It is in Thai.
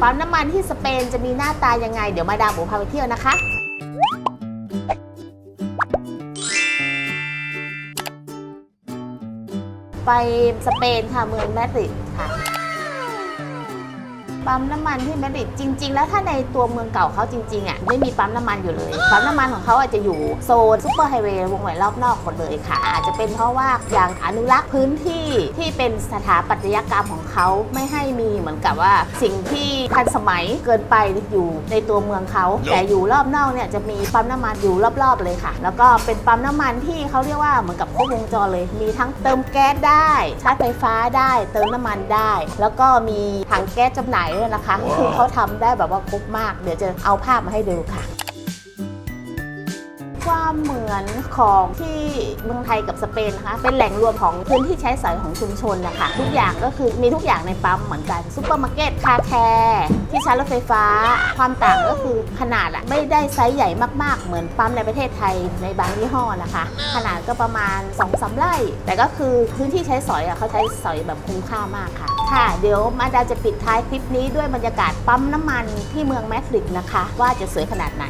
ปั๊มน้ำมันที่สเปนจะมีหน้าตายังไง เดี๋ยวมาดามหมูพาไปเที่ยวนะคะ ไปสเปนค่ะเมืองแมดริดค่ะ ปั๊มน้ำมันที่มาดริดจริง ๆ แล้วถ้าในตัวเมืองเก่าเขาจริงๆอะไม่มีปั๊มน้ำมันอยู่เลยปั๊มน้ำมันของเขาอาจจะอยู่โซนซูเปอร์ไฮเวย์วงแหวนรอบนอกหมดเลยค่ะ อาจจะเป็นเพราะว่าอย่างอนุรักษ์พื้นที่ที่เป็นสถาปัตยกรรมของเขาไม่ให้มีเหมือนกับว่า สิ่งที่ทันสมัยเกินไปอยู่ในตัวเมืองเขา แต่อยู่รอบนอกเนี่ยจะมีปั๊มน้ำมันอยู่รอบๆเลยค่ะ แล้วก็เป็นปั๊มน้ำมันที่เขาเรียกว่าเหมือนกับครบวงจรเลย มีทั้งเติมแก๊สได้ชาร์จไฟฟ้าได้ เติมน้ำมันได้ แล้วก็มีถังแก๊สจำหน่ายด้วยนะคะ คือเขาทำได้แบบว่าครบมาก เดี๋ยวจะเอาภาพมาให้ดูค่ะความเหมือนของที่เมืองไทยกับสเปนนะคะ เป็นแหล่งรวมของพื้นที่ใช้สอยของชุมชนนะคะ ทุกอย่างก็คือมีทุกอย่างในปั๊มเหมือนกันซูเปอร์มาร์เก็ตคาแคร์ที่ชาร์จรถไฟฟ้า ความต่างก็คือขนาดอะไม่ได้ไซส์ใหญ่มากๆ เหมือนปั๊มในประเทศไทยในบางยี่ห้อนะคะ ขนาดก็ประมาณ2อสาไร่ แต่ก็คือพื้นที่ใช้สอยอะเขาใช้สอยแบบคุ้มค่ามากค่ะ ค่ะ เดี๋ยวมาดาจะปิดท้ายคลิปนี้ด้วยบรรยากาศปั๊มน้ำมันที่เมืองแมดริดนะคะ ว่าจะสวยขนาดไหน